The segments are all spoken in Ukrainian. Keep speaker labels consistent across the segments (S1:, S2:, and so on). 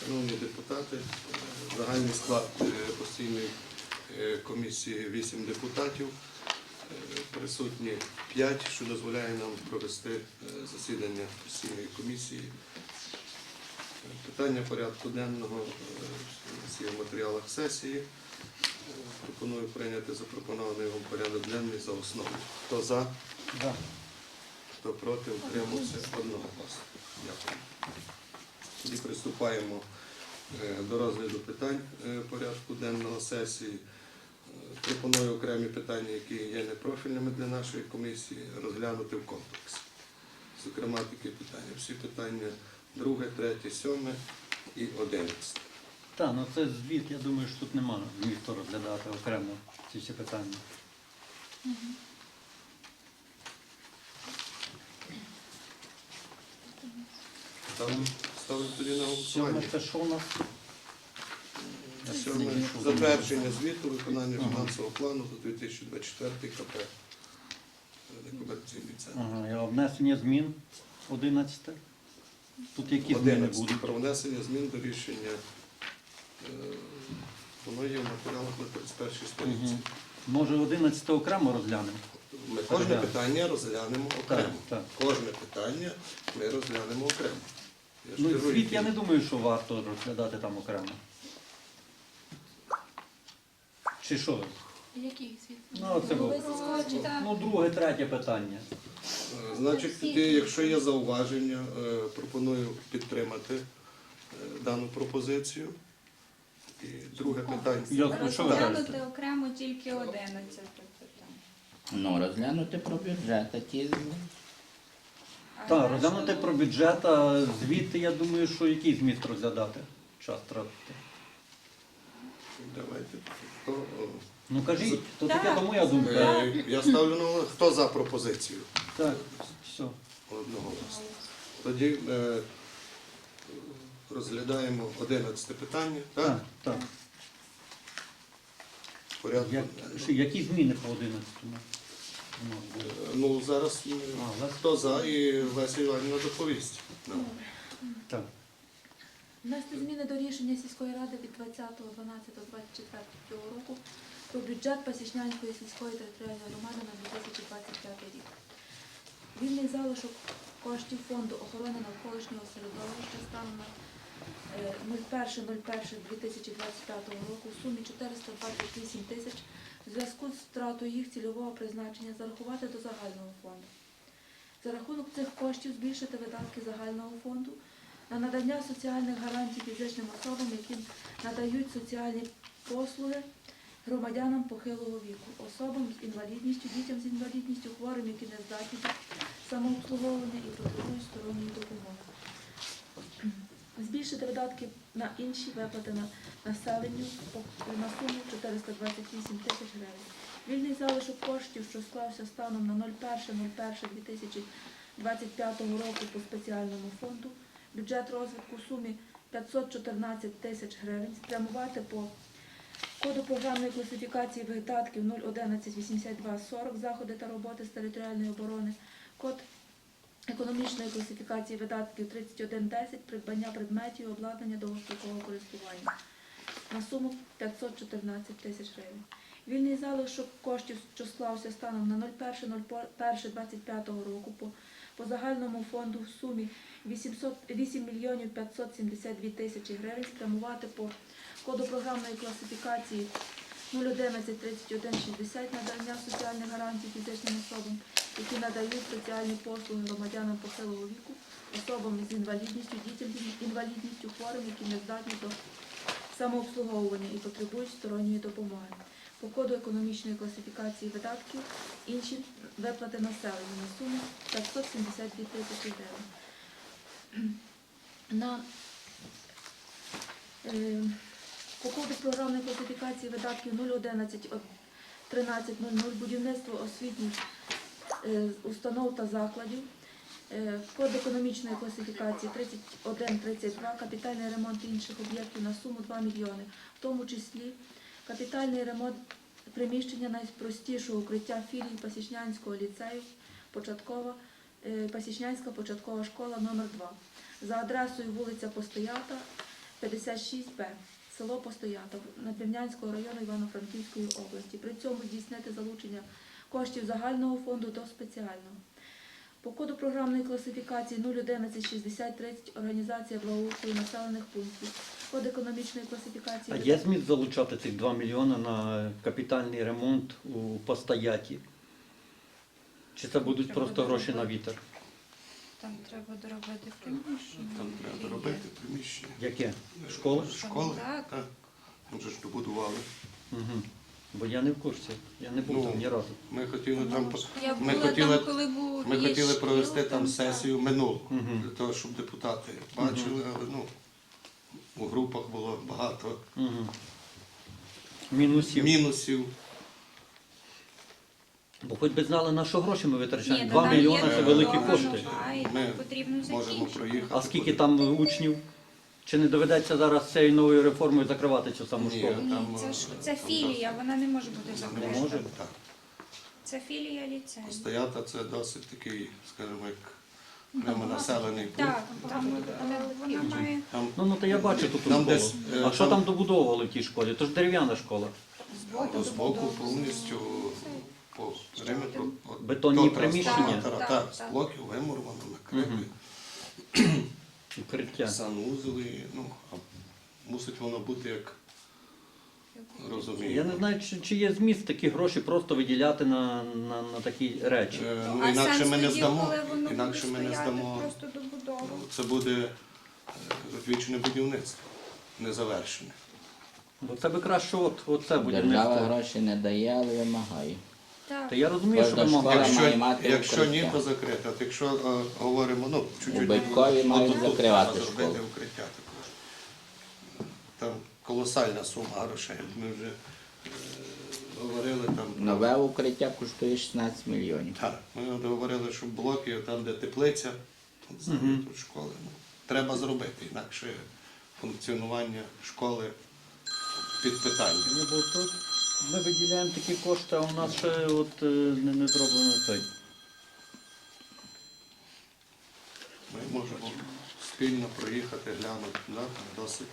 S1: Шановні депутати, загальний склад е, постійної е, комісії 8 депутатів, е, присутні 5, що дозволяє нам провести засідання постійної комісії. Питання порядку денного є в матеріалах сесії. Пропоную прийняти запропонований вам порядок денний за основу. Хто за,
S2: Да.
S1: хто проти, утримався одного голосу. Дякую. Тоді приступаємо е, до розгляду питань е, порядку денного сесії. Е, Пропоную окремі питання, які є непрофільними для нашої комісії, розглянути в комплексі. Зокрема, такі питання. Всі питання друге, третє, сьоме і одинадцяте.
S2: Так, ну це звіт, я думаю, що тут нема змісту розглядати окремо ці всі питання.
S1: Ставимо ставимо тоді на голосування.
S2: Це що у нас?
S1: Сьоме затвердження звіту виконання фінансового плану за 2024 КП. Некомерційний центр.
S2: Ага, внесення змін 11. Тут які зміни
S1: 11.
S2: будуть?
S1: Про внесення змін до рішення. е, Воно є в матеріалах на 31 сторінці.
S2: Угу. Може 11 окремо розглянемо?
S1: Ми кожне
S2: Так.
S1: питання розглянемо окремо.
S2: так.
S1: Кожне питання ми розглянемо окремо.
S2: Ну, звіт я не думаю, що варто розглядати там окремо. Чи що?
S3: Який світ?
S2: Ну, це було. Ну, друге, третє питання.
S1: Е, Значить, тоді, якщо є зауваження, е, пропоную підтримати е, дану пропозицію. І друге питання.
S2: Я- ну, що ви кажете?
S4: Розглянути окремо тільки 11 питань.
S5: Ну, розглянути про бюджет, а ті
S4: А
S2: Так, розглянути про бюджет, а звідти, я думаю, що який зміст розглядати? Час тратити.
S1: Давайте. Хто, о,
S2: Ну кажіть, то
S4: Так.
S2: таке то моя думка.
S1: е, Я ставлю на хто за пропозицію?
S2: Так, все.
S1: Одного голосу. Тоді е, розглядаємо 11 питання. Так?
S2: Так, так.
S1: Порядку.
S2: Як,
S1: денного.
S2: що, які зміни по 11-му? Ну,
S1: Е. Ну, зараз е,
S2: А,
S1: хто за і Леся Іванівна доповість.
S2: Так.
S3: Внести зміни до рішення сільської ради від 20.12.24 року про бюджет Пасічнянської сільської територіальної громади на 2025 рік. Вільний залишок коштів фонду охорони навколишнього середовища станом на е, 01.01.2025 року в сумі 428 тисяч в зв'язку з втратою їх цільового призначення зарахувати до загального фонду. За рахунок цих коштів збільшити видатки загального фонду на надання соціальних гарантій фізичним особам, які надають соціальні послуги громадянам похилого віку, особам з інвалідністю, дітям з інвалідністю, хворим, які не здатні самообслуговування і потребують сторонньої допомоги. Збільшити на інші виплати на населенню на суму 428 тисяч гривень. Вільний залишок коштів, що склався станом на 01.01.2025 року по спеціальному фонду, бюджет розвитку в сумі 514 тисяч гривень, спрямувати по коду програмної класифікації видатків 0118240 заходи та роботи з територіальної оборони, код економічної класифікації видатків 3110 придбання предметів обладнання довгострокового користування на суму 514 тисяч гривень. Вільний залишок коштів, що склався станом на 01.01.25 року по, по загальному фонду в сумі 800, 8 мільйонів 572 тисячі гривень спрямувати по коду програмної класифікації 0113160 надання соціальних гарантій фізичним особам, які надають соціальні послуги громадянам похилого віку, особам з інвалідністю, дітям з інвалідністю, хворим, які не здатні до самообслуговування і потребують сторонньої допомоги. По коду економічної класифікації видатків інші виплати населенню на суму 572 тисячі гривень. На е, по коду програмної класифікації видатків 011 1300 будівництво освітніх е, установ та закладів. Е, Код економічної класифікації 3132, капітальний ремонт інших об'єктів на суму 2 мільйони, в тому числі капітальний ремонт приміщення найпростішого укриття філії Пасічнянського ліцею, початкова, е, Пасічнянська початкова школа номер 2 за адресою вулиця Постоята, 56Б, село Постоята Надвірнянського району Івано-Франківської області. При цьому здійснити залучення коштів загального фонду до спеціального. По коду програмної класифікації 0116030 організація благоустрою населених пунктів. Код економічної класифікації.
S2: А є зміст залучати цих 2 мільйони на капітальний ремонт у Постояті? Чи це будуть просто гроші на вітер?
S4: Там треба доробити приміщення.
S1: Там треба робити приміщення.
S2: Яке? Школи?
S1: Школи?
S4: Так.
S1: Так. Там же ж добудували.
S2: Угу. Бо я не в курсі. Я не був
S1: Ну,
S2: там ні разу.
S1: Ми хотіли там по-
S4: Я
S1: ми
S4: була
S1: хотіли,
S4: там, коли був
S1: ми
S4: є
S1: хотіли
S4: шкіл,
S1: провести там сесію минулу,
S2: Мгм.
S1: для того, щоб депутати бачили, але ну, у групах було багато
S2: Угу. Мінусів.
S1: мінусів.
S2: Бо хоч би знали, на що гроші ми витрачаємо.
S4: Ні,
S2: 2
S4: там
S2: мільйони
S4: є
S2: це великі кошти.
S4: і
S1: Ми
S4: потрібно
S1: можемо
S4: закінчити.
S1: проїхати.
S2: А скільки там учнів? Чи не доведеться зараз цією новою реформою закривати цю саму
S1: Ні.
S2: школу?
S4: Ні,
S1: Там,
S4: це, ж,
S1: е,
S4: це філія, вона не може бути
S1: Не
S4: закрита.
S2: може?
S1: Так.
S4: Це філія ліцею.
S1: Стоята це досить такий, скажімо, як прямо населений пункт.
S4: Так, там але вона має
S1: Там
S2: Ну, ну то я бачу тут
S1: Там
S2: школу.
S1: десь, е,
S2: А що
S1: там-
S2: там добудовували в тій школі? То ж дерев'яна школа.
S4: збоку
S1: з боку
S4: добудову.
S1: повністю по периметру от
S2: Бетонні
S1: до
S2: приміщення?
S1: трансформатора,
S4: Так,
S1: Так,
S4: так.
S1: з блоків вимурвано, накрити,
S2: Мгм. Укриття.
S1: санузли, ну, а мусить воно бути як розуміємо.
S2: Я не знаю, чи, чи є зміст такі гроші просто виділяти на, на, на такі речі.
S1: Е,
S4: Ну,
S1: Ну,
S4: а
S1: інакше ми не здамо, інакше ми не здамо.
S4: Просто добудову.
S1: Ну, Це буде е, вічне будівництво, незавершене.
S2: Бо це би краще от, оце
S5: Держава
S2: будівництво.
S5: гроші не дає, але вимагає.
S4: Так.
S2: Та я розумію, що
S5: Кожна школа має
S1: Якщо,
S5: мати
S1: якщо ні, то закрите. От якщо е, говоримо, ну, чуть-чуть.
S5: У Батькові
S1: ну,
S5: мають
S1: то тут
S5: закривати
S1: треба зробити
S5: школу.
S1: укриття також. Там колосальна сума грошей. Ми вже е, говорили там.
S5: Нове укриття коштує 16 мільйонів.
S1: Так, ми от говорили, що блоки, там, де теплиця, тут, тут школи. Ну, треба зробити, інакше функціонування школи під питанням.
S2: Ні, бо тут ми виділяємо такі кошти, а у нас ще от, е, не, не зроблено цей.
S1: Ми можемо спільно проїхати, глянути, да? досить.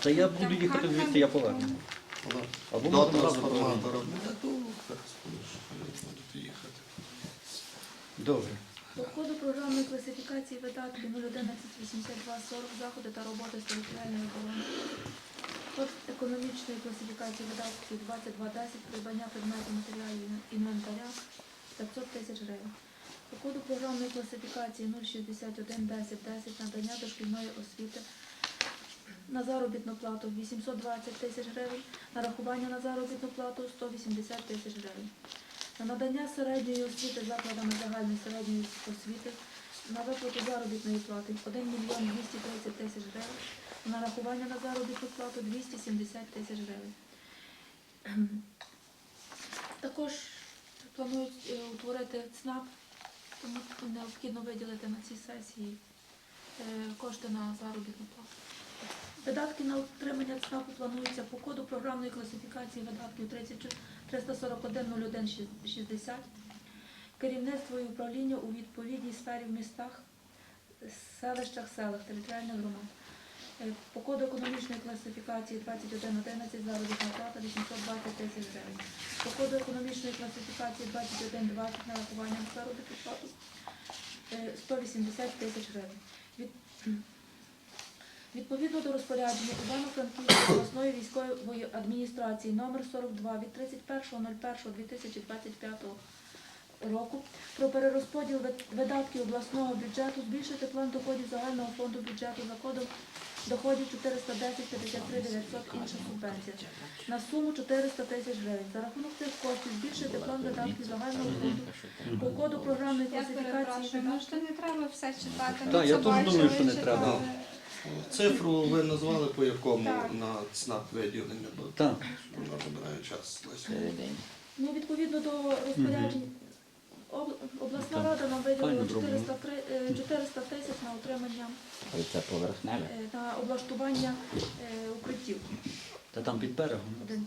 S2: Та я буду їхати звідси, я поверну.
S1: Воно
S2: Або
S1: До
S2: можемо разом
S1: трансформатора. Не тут, будуть їхати.
S2: Добре.
S3: По коду програмної класифікації видатків 0118240 заходи та роботи з територіальної оборони. Код економічної класифікації видатків 2210 придбання предметів матеріалів інвентаря 500 тисяч гривень. По коду програмної класифікації 0611010 надання дошкільної освіти на заробітну плату 820 тисяч гривень, нарахування на заробітну плату 180 тисяч гривень. На надання середньої освіти закладами загальної середньої освіти на виплату заробітної плати 1 мільйон 230 тисяч гривень, на нарахування на заробітну плату 270 тисяч гривень. Також планують е, утворити ЦНАП, тому необхідно виділити на цій сесії е, кошти на заробітну плату. Видатки на утримання ЦНАПу плануються по коду програмної класифікації видатків 34 341-01-60. Керівництво і управління у відповідній сфері в містах, селищах, селах, територіальних громад. Е, По коду економічної класифікації 2111 заробітна плата 820 тисяч гривень. По коду економічної класифікації 2120 нарахування на заробітну плату е, 180 тисяч гривень. Від, Відповідно до розпорядження Івано-Франківської обласної військової адміністрації номер 42 від 31.01.2025 року про перерозподіл видатків обласного бюджету збільшити план доходів загального фонду бюджету за кодом доходів 410 53 900 інша субвенція на суму 400 тисяч гривень. За рахунок цих коштів збільшити план видатків загального фонду по коду програмної
S4: Я
S3: класифікації
S4: перепрошую,
S3: видатків.
S4: не треба все читати.
S2: Так, я
S4: це
S2: теж думаю, що не
S4: читали.
S2: треба.
S1: Цифру ви назвали по якому
S4: Так.
S1: на ЦНАП виділення, бо
S2: Так.
S1: воно забирає час.
S3: Ну, відповідно до розпоряджень, обласна рада нам виділила
S2: Файно зроблено.
S3: 403 е, 400 тисяч на утримання,
S5: це поверхневе.
S3: е, на облаштування е, укриттів.
S2: Та там під берегом.
S3: 1,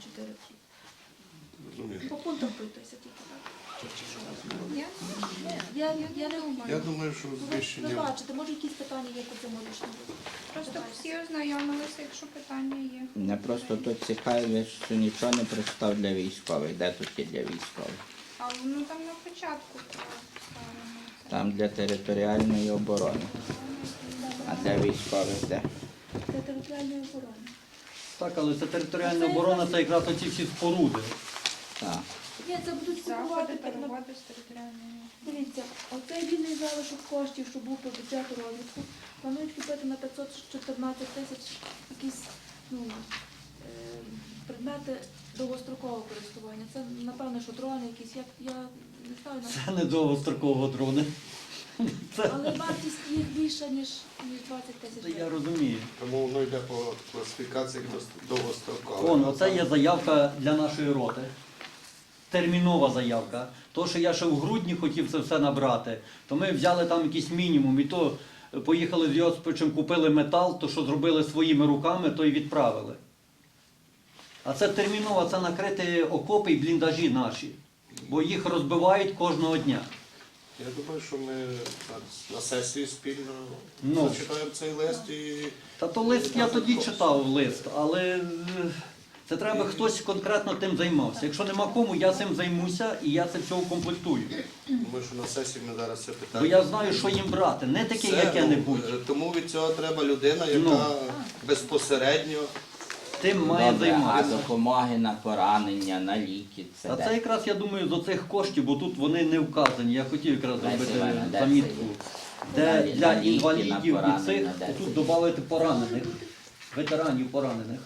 S3: 4, По пунктам пройтися тільки так.
S4: Ні?
S3: Я, я не
S1: Я думаю, що
S3: Ви, ви
S1: збільшення
S3: бачите, може якісь питання є по цьому рішенню?
S4: Просто всі ознайомилися, якщо питання є.
S5: Мене просто тут цікавить, що нічого не прочитав для військових. Де тут є для військових?
S4: А ну там на початку поставлено.
S5: Там для територіальної оборони. А для військових де?
S3: Це територіальної оборони.
S2: Так, але це територіальна оборона, це якраз оці всі споруди.
S5: Так.
S3: Ні, це будуть
S4: Заходи, переводи з територіальної.
S3: Дивіться, оцей вільний залишок коштів, що був по бюджету розвитку, планують купити на 514 тисяч якісь ну, е, предмети довгострокового користування. Це, напевно, що дрони якісь, я, я не знаю, на-
S2: Це не довгострокового дрони. Це,
S3: але вартість їх більша, ніж, ніж 20 тисяч
S2: це я
S3: гривень.
S2: розумію.
S1: тому воно йде по класифікації дос- довгостроково.
S2: Вон, оце є заявка для нашої роти. Термінова заявка. То, що я ще в грудні хотів це все набрати, то ми взяли там якийсь мінімум, і то е, поїхали з Йосипичем, купили метал, то що зробили своїми руками, то і відправили. А це термінова, це накрити окопи і бліндажі наші, бо їх розбивають кожного дня.
S1: Я думаю, що ми на сесії спільно
S2: Ну.
S1: зачитаємо цей лист і
S2: Та то лист я тоді читав лист, але е, це треба хтось конкретно тим займався. Якщо нема кому, я цим займуся і я це всього комплектую.
S1: думаю, що на сесії ми зараз це питання.
S2: Бо я знаю, що їм брати, не таке яке-небудь.
S1: ну, е, Тому від цього треба людина, яка
S2: Ну.
S1: безпосередньо
S2: Тим має
S5: Добре, а
S2: займатися.
S5: допомоги на поранення, на ліки, це
S2: А
S5: де?
S2: це якраз я думаю з оцих коштів, бо тут вони не вказані. Я хотів якраз
S5: Леся
S2: зробити
S5: Іванівна, де
S2: замітку. Де для
S5: На ліки, на
S2: інвалідів і
S5: поранення,
S2: цих
S5: де це
S2: тут
S5: є?
S2: додати поранених, ветеранів поранених.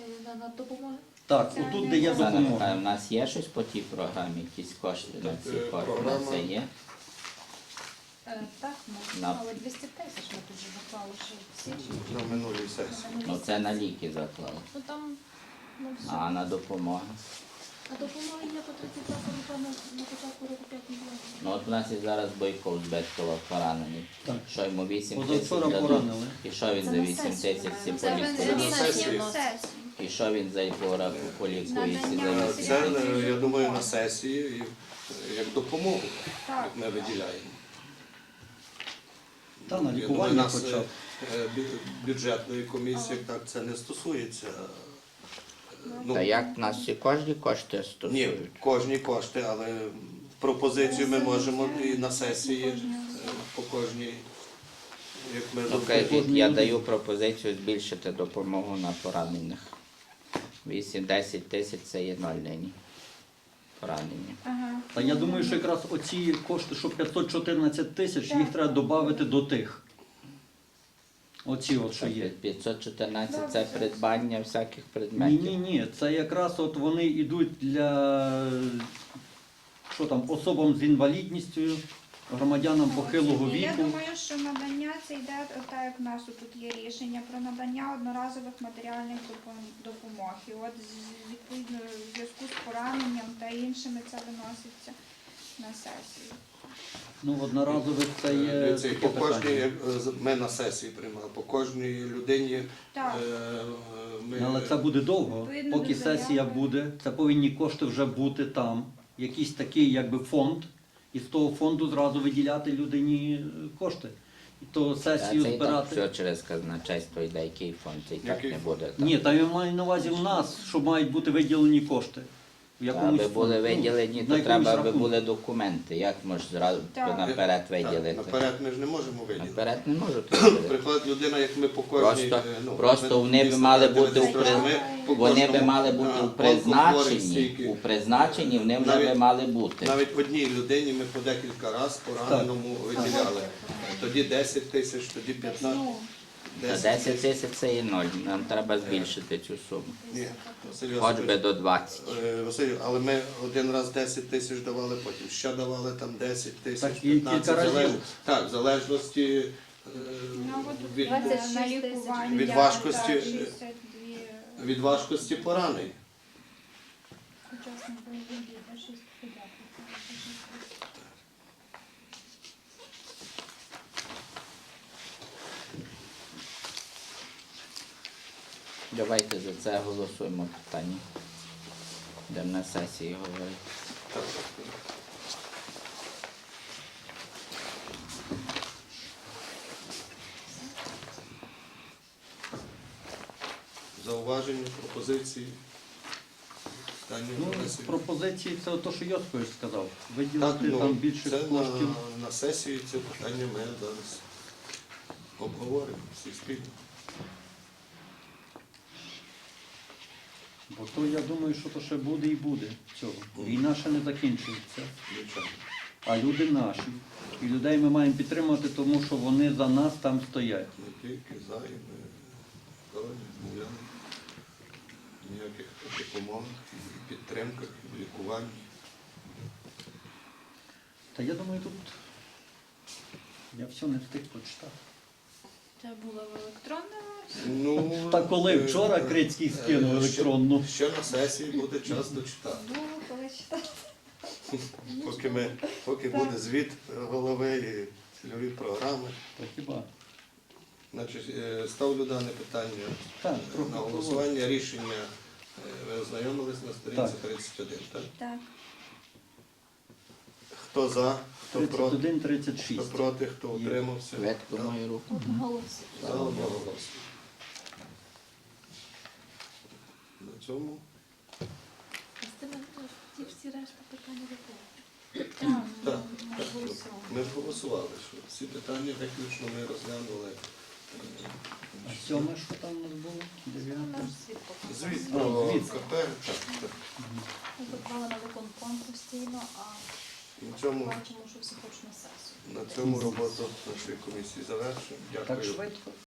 S3: Е, На, на допомогу.
S2: Так,
S4: Це
S2: отут де є
S5: Оксана
S2: допомога.
S5: Михайлівна, у нас є щось по тій програмі, якісь кошти на ці
S1: Е,
S5: кошти?
S1: програма-
S5: це є?
S6: Е, Так,
S5: На-
S6: можна, але 200 тисяч ми тут же заклали ще в січні.
S1: на минулій сесії.
S5: Ну це на ліки заклали.
S6: Ну там, ну все.
S5: А на допомогу?
S3: А допомога є по 30 напевно, на початку року 5 мільйонів.
S5: Ну от у нас і зараз Бойков з поранений.
S2: Так.
S5: Що йому 8 тисяч
S2: Позавчора
S5: дадуть?
S2: поранили.
S5: І що він за 8 тисяч всі
S6: Це
S4: Це
S5: полікує?
S1: на
S4: на
S1: сесії.
S5: І що він за пора полікує? всі за
S4: Надання
S5: 8?
S1: Це, е, я думаю, на сесії і, як допомогу,
S4: Так.
S1: як ми виділяємо.
S2: Та на
S1: Я
S2: лікування
S1: думаю, нас
S2: хоча б.
S1: е, бю- бюджетної комісії так це не стосується. Е, Ну,
S5: Та як нас всі кожні кошти
S1: ні,
S5: стосують?
S1: кожні кошти, але пропозицію ми можемо і на сесії е, по кожній, як ми
S5: Ну,
S1: зробили.
S5: кажіть, я даю пропозицію збільшити допомогу на поранених. 8-10 тисяч це є ноль нині. Поранення.
S4: Ага.
S2: Та я думаю, що якраз оці кошти, що 514 тисяч, їх треба додати до тих. Оці от що є.
S5: 514 це придбання всяких
S2: Ні,
S5: предметів.
S2: ні, ні. Це якраз от вони йдуть для що там, особам з інвалідністю, громадянам похилого
S4: Я думаю, що надання це йде, так як в нас тут є рішення про надання одноразових матеріальних допомог. І от відповідно в зв'язку з пораненням та іншими це виноситься на сесію.
S2: Ну, одноразових це є таке
S1: по кожній, е, ми на сесії приймали, по кожній людині
S4: Так.
S1: е, ми
S2: Але це буде довго.
S4: Відповідно
S2: Поки сесія буде, це повинні кошти вже бути там. Якийсь такий якби фонд, і з того фонду зразу виділяти людині е, кошти. І то
S5: Та
S2: сесію
S5: це і так
S2: збирати.
S5: все через казначейство йде, який фонд, це і так
S1: Який
S5: не
S1: фонд?
S5: буде.
S2: Ні, та я маю на увазі в нас, що мають бути виділені кошти. В якомусь
S5: Аби були.
S2: Ну,
S5: виділені,
S2: на
S5: то
S2: якомусь
S5: треба, аби
S2: рахунку.
S5: були документи. Як можеш зразу
S4: Так.
S5: наперед
S1: Так,
S5: виділити?
S1: наперед ми ж не можемо виділити.
S5: Наперед не можуть виділити.
S1: Наприклад, людина, як ми по кожній...
S5: Просто-
S1: е, ну,
S5: просто
S1: ми
S5: вони б
S1: дійсно
S5: мали
S1: дивитися,
S5: бути у
S4: при-
S1: ми по
S5: Вони би
S1: кожному,
S5: мали
S1: а,
S5: бути у
S1: онкохворих
S5: призначенні,
S1: стільки.
S5: у призначенні вони вже
S1: Навіть-
S5: би мали бути.
S1: Навіть в одній людині ми по декілька разів пораненому виділяли. Тоді 10 тисяч, тоді 15,
S4: Ну,
S5: Та
S1: 10
S5: тисяч це є ноль. Нам треба збільшити цю суму.
S1: Ні,
S5: Хоч би до 20.
S1: Е, Василю, але ми один раз 10 тисяч давали, потім ще давали там 10 тисяч, 15 залежно- Так, в залежності е, від, Від важкості, е, від важкості поранень.
S5: Давайте за це голосуємо питання. Йдемо на сесії говорити.
S1: Зауваження, пропозиції. Питання
S2: Ну, пропозиції це те, що Йоскович сказав.
S1: Так,
S2: Виділити
S1: ну,
S2: там більше
S1: це
S2: коштів.
S1: на, на сесії це питання ми зараз обговоримо всі спільно.
S2: Бо то я думаю, що то ще буде і буде цього. Війна ще не закінчується. А люди наші. І людей ми маємо підтримати, тому що вони за нас там стоять.
S1: Не тільки за і ми ніколи не відмовляли ніяких допомог, підтримках, лікуванні.
S2: Та я думаю, тут я все не встиг почитати.
S4: Це було в електронному.
S1: Ну,
S2: Та коли
S1: е,
S2: вчора Крицький скинув
S1: е,
S2: електронну.
S1: Ще, на сесії буде час дочитати.
S4: Було коли читати.
S1: Поки, ми, поки буде звіт ви і цільові програми.
S2: Та хіба?
S1: Значить, е, ставлю дане питання
S2: Так,
S1: е, на голосування. Рішення е, ви ознайомились на сторінці 31, так?
S4: Так.
S1: Хто за, хто проти,
S2: 31,
S1: хто проти, хто утримався? Так.
S5: мою руку.
S1: За одноголосно. На цьому
S3: А з тими ну, ті всі решта питання виходять.
S1: так, так, ми проголосували, що всі питання виключно ми розглянули. е,
S2: А сьоме, що там у нас було? Дев'яте.
S1: Звіт про
S2: звіт.
S1: КП, так, так.
S6: Ми подбали на виконком постійно, а
S1: На цьому,
S6: бачимо, що всі хочуть на сесію.
S1: на цьому роботу нашої комісії завершуємо.
S2: Так
S1: Дякую.
S2: швидко.